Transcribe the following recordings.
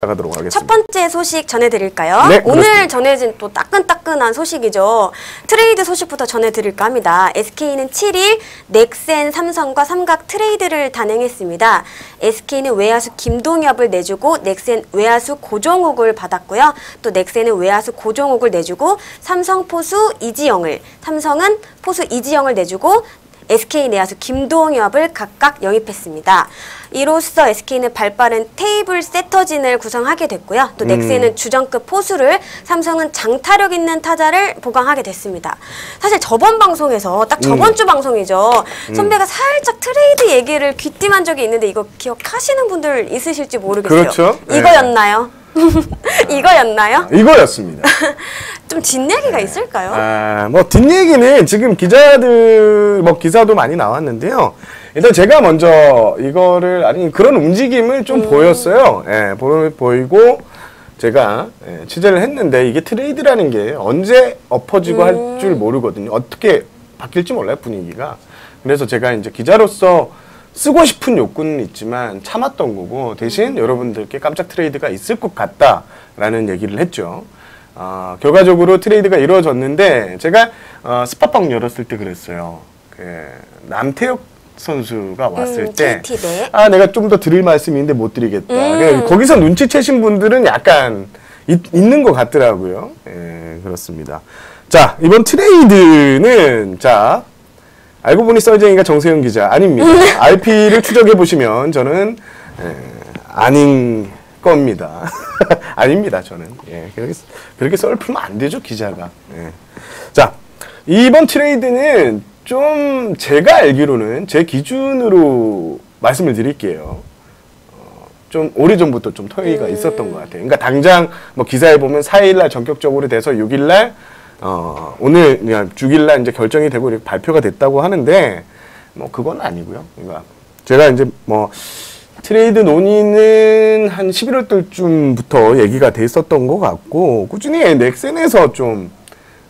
나가도록 하겠습니다. 첫 번째 소식 전해드릴까요? 네, 오늘 그렇습니다. 전해진 또 따끈따끈한 소식이죠. 트레이드 소식부터 전해드릴까 합니다. SK는 7일 넥센 삼성과 삼각 트레이드를 단행했습니다. SK는 외야수 김동엽을 내주고 넥센 외야수 고종욱을 받았고요. 또 넥센은 외야수 고종욱을 내주고 삼성 포수 이지영을 삼성은 포수 이지영을 내주고 SK 내야수 김동엽을 각각 영입했습니다. 이로써 SK는 발빠른 테이블 세터진을 구성하게 됐고요. 또 넥센은 주전급 포수를, 삼성은 장타력 있는 타자를 보강하게 됐습니다. 사실 저번 방송에서 딱 저번 주 방송이죠. 선배가 살짝 트레이드 얘기를 귀띔한 적이 있는데 이거 기억하시는 분들 있으실지 모르겠어요. 그렇죠. 네. 이거였나요? 이거였나요? 이거였습니다. 좀 뒷얘기가 있을까요? 아, 뭐 뒷얘기는 지금 기자들 뭐 기사도 많이 나왔는데요. 일단 제가 먼저 이거를 아니 그런 움직임을 좀 음. 보였어요. 예, 보, 보이고 제가 예, 취재를 했는데 이게 트레이드라는 게 언제 엎어지고 음. 할줄 모르거든요. 어떻게 바뀔지 몰라요 분위기가. 그래서 제가 이제 기자로서 쓰고 싶은 욕구는 있지만 참았던 거고 대신 여러분들께 깜짝 트레이드가 있을 것 같다라는 얘기를 했죠. 어, 결과적으로 트레이드가 이루어졌는데 제가 어, 스팟방 열었을 때 그랬어요. 그 남태혁 선수가 왔을 음, 때, KT 네. 아 내가 좀 더 드릴 말씀이 있는데 못 드리겠다. 음. 거기서 눈치채신 분들은 약간 있, 있는 것 같더라고요. 예, 그렇습니다. 자 이번 트레이드는 자 알고 보니 썰쟁이가 정세영 기자 아닙니다. RP를 추적해 보시면 저는 에, 아닌 겁니다. 아닙니다. 저는 예, 그렇게 그렇게 썰 풀면 안 되죠 기자가. 예. 자 이번 트레이드는 좀 제가 알기로는 제 기준으로 말씀을 드릴게요. 어, 좀 오래전부터 좀 토의가 있었던 것 같아요. 그러니까 당장 뭐 기사에 보면 4일날 전격적으로 돼서 6일날 어, 오늘 그냥 6일날 이제 결정이 되고 이렇게 발표가 됐다고 하는데 뭐 그건 아니고요. 그러니까 제가 이제 뭐 트레이드 논의는 한 11월 달쯤부터 얘기가 돼 있었던 것 같고 꾸준히 넥센에서 좀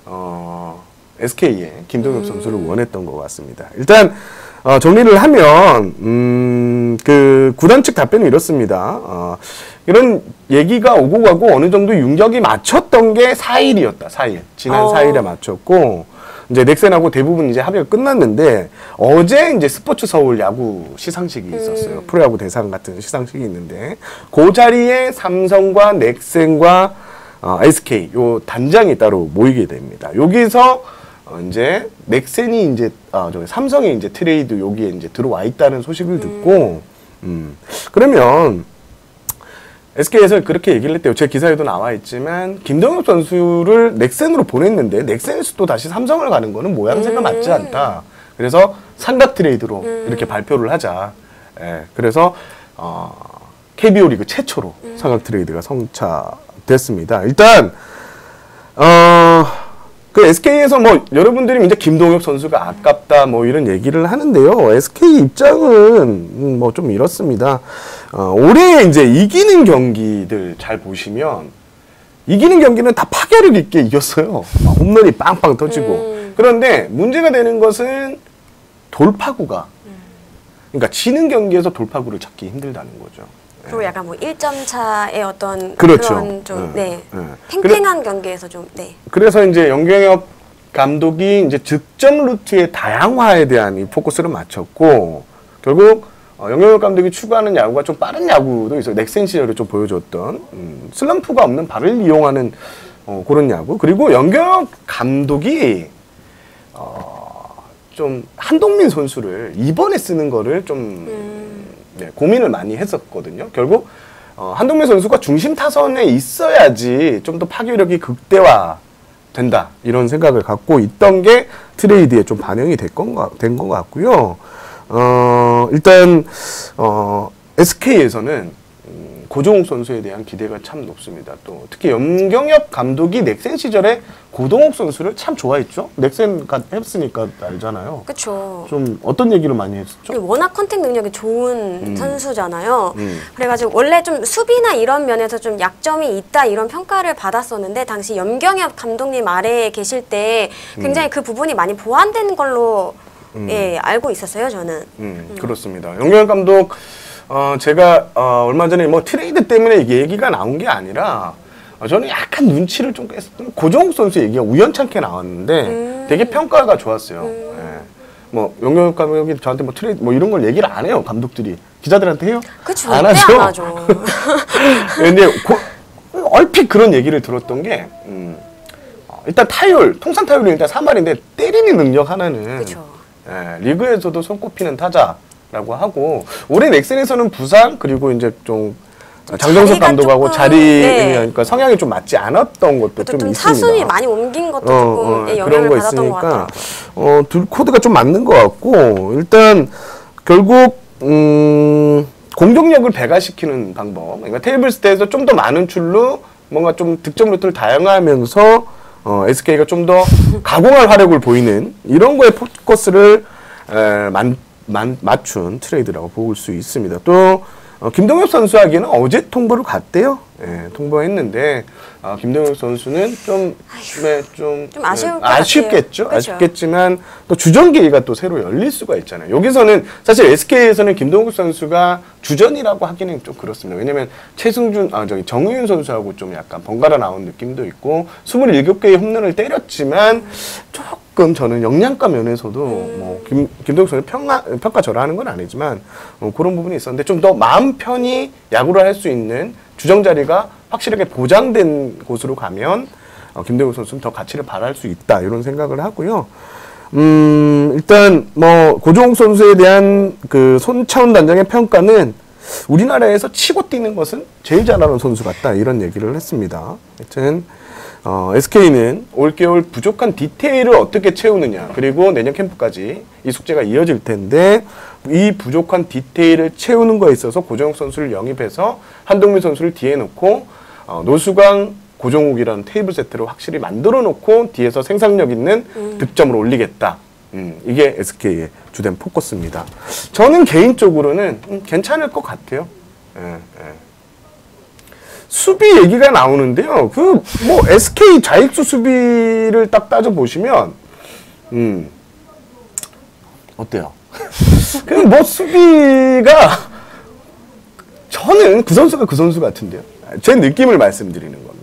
어, SK의 김동엽 선수를 원했던 것 같습니다. 일단 어, 정리를 하면 음, 그 구단 측 답변은 이렇습니다. 어, 이런 얘기가 오고 가고 어느 정도 윤격이 맞췄던 게 4일이었다. 4일 지난 어. 4일에 맞췄고 이제 넥센하고 대부분 이제 합의가 끝났는데 어제 이제 스포츠 서울 야구 시상식이 있었어요. 프로야구 대상 같은 시상식이 있는데 그 자리에 삼성과 넥센과 어, SK 요 단장이 따로 모이게 됩니다. 여기서 어, 이제 넥센이 이제 아 저기 삼성이 이제 트레이드 여기에 이제 들어와 있다는 소식을 듣고 음 그러면 SK에서 그렇게 얘기를 했대요. 제 기사에도 나와 있지만 김동엽 선수를 넥센으로 보냈는데 넥센에서 또 다시 삼성을 가는 거는 모양새가 맞지 않다. 그래서 삼각 트레이드로 이렇게 발표를 하자. 예, 그래서 어, KBO 리그 최초로 삼각 트레이드가 성차됐습니다. 일단 어, 그 SK에서 뭐 여러분들이 이제 김동엽 선수가 아깝다 뭐 이런 얘기를 하는데요. SK 입장은 뭐 좀 이렇습니다. 어, 올해 이제 이기는 경기들 잘 보시면 이기는 경기는 다 파괴력 있게 이겼어요. 막 홈런이 빵빵 터지고. 음. 그런데 문제가 되는 것은 돌파구가. 그러니까 지는 경기에서 돌파구를 찾기 힘들다는 거죠. 그리고 약간 뭐 1점 차의 어떤 그렇죠. 런 좀, 네. 네. 네. 팽팽한 경기에서 좀, 네. 그래서 이제 연경엽 감독이 이제 득점 루트의 다양화에 대한 이 포커스를 맞췄고 결국 어, 영경엽 감독이 추구하는 야구가 좀 빠른 야구도 있어요. 넥센 시절에 좀 보여줬던 음, 슬럼프가 없는 발을 이용하는 어, 그런 야구. 그리고 연경엽 감독이 어, 좀 한동민 선수를 이번에 쓰는 거를 좀 네, 고민을 많이 했었거든요. 결국 어, 한동민 선수가 중심 타선에 있어야지 좀 더 파괴력이 극대화 된다 이런 생각을 갖고 있던 게 트레이드에 좀 반영이 된것 같고요. 어, 일단 어, SK에서는 음, 고종욱 선수에 대한 기대가 참 높습니다. 또 특히 염경엽 감독이 넥센 시절에 고동욱 선수를 참 좋아했죠. 넥센 가 했으니까 알잖아요. 그쵸. 좀 어떤 얘기를 많이 했었죠? 워낙 컨택 능력이 좋은 선수잖아요. 음. 그래가지고 원래 좀 수비나 이런 면에서 좀 약점이 있다 이런 평가를 받았었는데 당시 염경엽 감독님 아래에 계실 때 굉장히 그 부분이 많이 보완된 걸로 예, 알고 있었어요 저는. 음, 그렇습니다. 영경 감독 어, 제가 어, 얼마 전에 뭐 트레이드 때문에 얘기가 나온 게 아니라 어, 저는 약간 눈치를 좀 깼었던 고정욱 선수 얘기가 우연찮게 나왔는데 음. 되게 평가가 좋았어요. 예. 뭐 용영 감독이 저한테 뭐 트레이드 뭐 이런 걸 얘기를 안 해요 감독들이 기자들한테 해요? 그 절대 안 하죠. 근데 고- 얼핏 그런 얘기를 들었던 게 음, 어, 일단 타율 통산 타율이 일단 3할인데 때리는 능력 하나는 그쵸. 예, 리그에서도 손꼽히는 타자 라고 하고 올해 넥센에서는 부상 그리고 이제 좀 장정석 감독하고 자리 네. 그러니까 성향이 좀 맞지 않았던 것도 또좀좀 있습니다. 타순이 많이 옮긴 것도 어, 조금 어, 예, 그런 영향을 거 받았던 것 있으니까 같더라고요. 어, 둘 코드가 좀 맞는 것 같고 일단 결국 음, 공격력을 배가시키는 방법. 그러니까 테이블 스테에서 좀 더 많은 출루 뭔가 좀 득점 루트를 다양화하면서 어, SK가 좀 더 가공할 화력을 보이는 이런 거에 포커스를 에, 만, 만, 맞춘 트레이드라고 볼 수 있습니다. 또 어, 김동엽 선수에게는 어제 통보를 갔대요. 예, 통보했는데 어, 김동엽 선수는 좀, 네, 좀, 좀 아쉬울 네, 것 같아요. 아쉽겠죠. 그쵸. 아쉽겠지만 또 주전 기회가 또 새로 열릴 수가 있잖아요. 여기서는 사실 SK에서는 김동국 선수가 주전이라고 하기는 좀 그렇습니다. 왜냐면 최승준, 아 저기 정우윤 선수하고 좀 약간 번갈아 나온 느낌도 있고 27개의 홈런을 때렸지만 조금 저는 역량가 면에서도 뭐 김, 김동국 선수 평가 평가 절하하는 건 아니지만 어, 그런 부분이 있었는데 좀 더 마음 편히 야구를 할 수 있는 주정 자리가 확실하게 보장된 곳으로 가면 어, 김대우 선수는 더 가치를 발할 수 있다 이런 생각을 하고요. 음, 일단 뭐 고종욱 선수에 대한 그 손차원 단장의 평가는 우리나라에서 치고 뛰는 것은 제일 잘하는 선수 같다 이런 얘기를 했습니다. 하여튼 어, SK는 올겨울 부족한 디테일을 어떻게 채우느냐 그리고 내년 캠프까지 이 숙제가 이어질 텐데 이 부족한 디테일을 채우는 거에 있어서 고정욱 선수를 영입해서 한동민 선수를 뒤에 놓고 어, 노수광 고정욱이라는 테이블 세트를 확실히 만들어 놓고 뒤에서 생산력 있는 득점을 올리겠다. 음, 이게 SK의 주된 포커스입니다. 저는 개인적으로는 음, 괜찮을 것 같아요. 예, 예. 수비 얘기가 나오는데요. 그 뭐 SK 좌익수 수비를 딱 따져 보시면 음 어때요? 그뭐 수비가 저는 그 선수가 그 선수 같은데요. 제 느낌을 말씀드리는 겁니다.